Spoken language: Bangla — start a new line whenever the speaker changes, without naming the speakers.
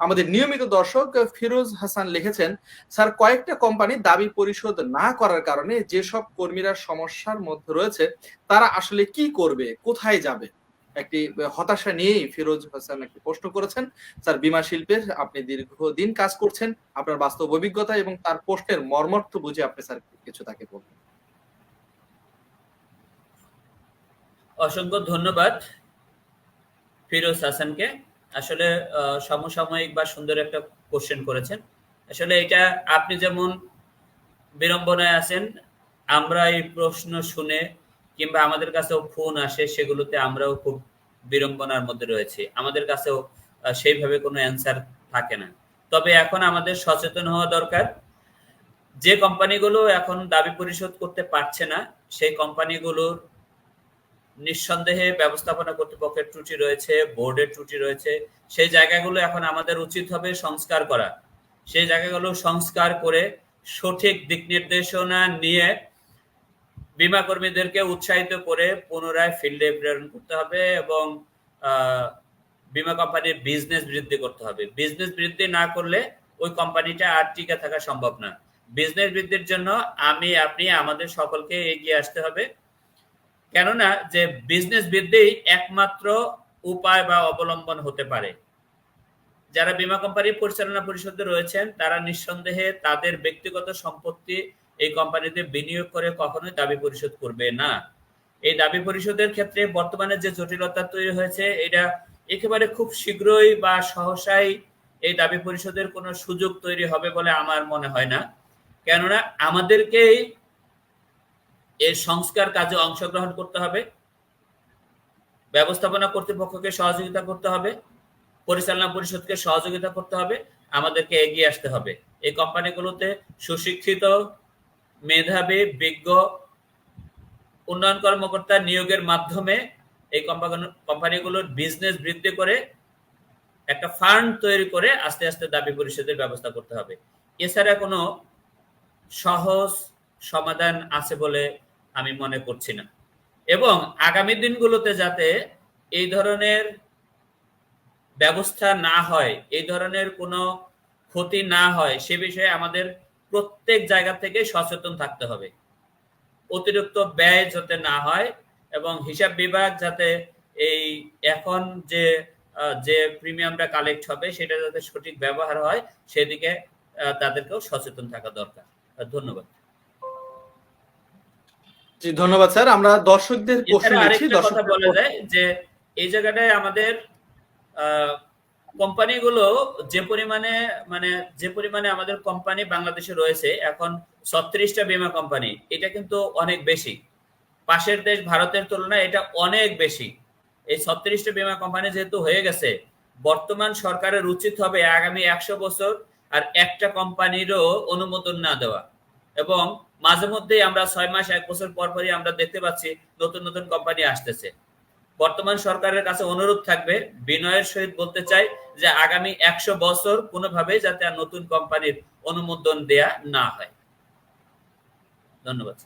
আমাদের নিয়মিত দর্শক ফিরোজ হাসান লিখেছেন, স্যার, কয়েকটা কোম্পানি দাবি পরিশোধ না করার কারণে যেসব কর্মীরা সমস্যার মধ্যে রয়েছে, তারা আসলে কি করবে? কোথায় যাবে? একটি হতাশা নিয়েই ফিরোজ হাসান একটি প্রশ্ন করেছেন। স্যার, বিমা শিল্পের আপনি দীর্ঘদিন কাজ করছেন, আপনার বাস্তব অভিজ্ঞতা এবং তার প্রশ্নের মর্মর্থ বুঝে আপনি স্যার কিছু তাকে বলবেন।
অসংখ্য ধন্যবাদ ফিরোজ হাসানকে। আসলে সমসাময়িক বা সুন্দর একটা কোশ্চেন করেছেন। আসলে এটা আপনি যেমন বিড়ম্বনায় আছেন, আমরা এই প্রশ্ন শুনে কিংবা আমাদের কাছেও ফোন আসে, সেগুলোতে আমরাও খুব বিড়ম্বনার মধ্যে রয়েছে। আমাদের কাছেও সেইভাবে কোনো অ্যান্সার থাকে না। তবে এখন আমাদের সচেতন হওয়া দরকার। যে কোম্পানিগুলো এখন দাবি পরিশোধ করতে পারছে না, সেই কোম্পানিগুলোর নিঃসন্দেহে ব্যবস্থাপনা কর্তৃপক্ষের ত্রুটি রয়েছে, বোর্ডের ত্রুটি রয়েছে। সেই জায়গাগুলো এখন আমাদের উচিত হবে সংস্কার করা। সেই জায়গাগুলো সংস্কার করে সঠিক দিক নির্দেশনা নিয়ে বিমা কর্মীদেরকে উৎসাহিত করে পুনরায় ফিল্ডে প্রেরণ করতে হবে এবং বিমা কোম্পানির বিজনেস বৃদ্ধি করতে হবে। বিজনেস বৃদ্ধি না করলে ওই কোম্পানিটা আর টিকে থাকা সম্ভব না। বিজনেস বৃদ্ধির জন্য আমি, আপনি, আমাদের সকলকে এগিয়ে আসতে হবে। কেননা যে বিজনেস বৃদ্ধি একমাত্র উপায় বা অবলম্বন হতে পারে। যারা বিমা কোম্পানি পরিচালনা পরিষদে রয়েছেন, তারা নিঃসন্দেহে তাদের ব্যক্তিগত সম্পত্তি এই কোম্পানিতে বিনিয়োগ করে কখনোই দাবি পরিশোধ করবে না। এই দাবি পরিশোধের ক্ষেত্রে বর্তমানে যে জটিলতা তৈরি হয়েছে, এটা একেবারে খুব শীঘ্রই বা সহসাই এই দাবি পরিশোধের কোনো সুযোগ তৈরি হবে বলে আমার মনে হয় না। কেননা আমাদেরকেই এর সংস্কার কাজে অংশগ্রহণ করতে হবে। ব্যবস্থাপনা কর্তৃপক্ষকে সহযোগিতা করতে হবে। পরিচালনা পরিষদকে সহযোগিতা করতে হবে। আমাদেরকে এগিয়ে আসতে হবে। এই কোম্পানিগুলোতে সুশিক্ষিত, মেধাবী, বিজ্ঞ, উন্নয়ন কর্মকর্তা নিয়োগের মাধ্যমে এই কোম্পানিগুলোর বিজনেস বৃদ্ধি করে একটা ফান্ড তৈরি করে আস্তে আস্তে দাবি পরিষদের ব্যবস্থা করতে হবে। এছাড়া কোনো সহজ সমাধান আছে বলে আমি মনে করছি না। এবং আগামী দিনগুলোতে যাতে এই ধরনের ব্যবস্থা না হয়, এই ধরনের কোনো ক্ষতি না হয়, সে বিষয়ে আমাদের প্রত্যেক জায়গা থেকে সচেতন থাকতে হবে। অতিরিক্ত ব্যয় যাতে না হয় এবং হিসাব বিভাগ যাতে এই এখন যে যে প্রিমিয়ামটা কালেক্ট হবে, সেটা যাতে সঠিক ব্যবহার হয়, সেদিকে তাদেরকেও সচেতন থাকা দরকার। ধন্যবাদ।
জি ধন্যবাদ স্যার। আমরা দর্শকদের প্রশ্ন নিচ্ছি
কথা বলা যায় যে এই জায়গাটায় আমাদের কোম্পানিগুলো যে পরিমাণে মানে যে পরিমাণে আমাদের কোম্পানি বাংলাদেশে রয়েছে এখন ছত্রিশটা বিমা কোম্পানি এটা কিন্তু অনেক বেশি। পাশের দেশ ভারতের তুলনায় এটা অনেক বেশি। এই ছত্রিশটা বিমা কোম্পানি যেহেতু হয়ে গেছে বর্তমান সরকারের উচিত হবে আগামী একশো বছর আর একটা কোম্পানিরও অনুমোদন না দেওয়া। এবং মাঝে মধ্যেই আমরা ছয় মাস, এক বছর পর পরই আমরা দেখতে পাচ্ছি নতুন নতুন কোম্পানি আসতেছে। বর্তমান সরকারের কাছে অনুরোধ থাকবে, বিনয়ের সহিত বলতে চাই যে আগামী একশো বছর কোনোভাবে যাতে নতুন কোম্পানির অনুমোদন দেয়া না হয়। ধন্যবাদ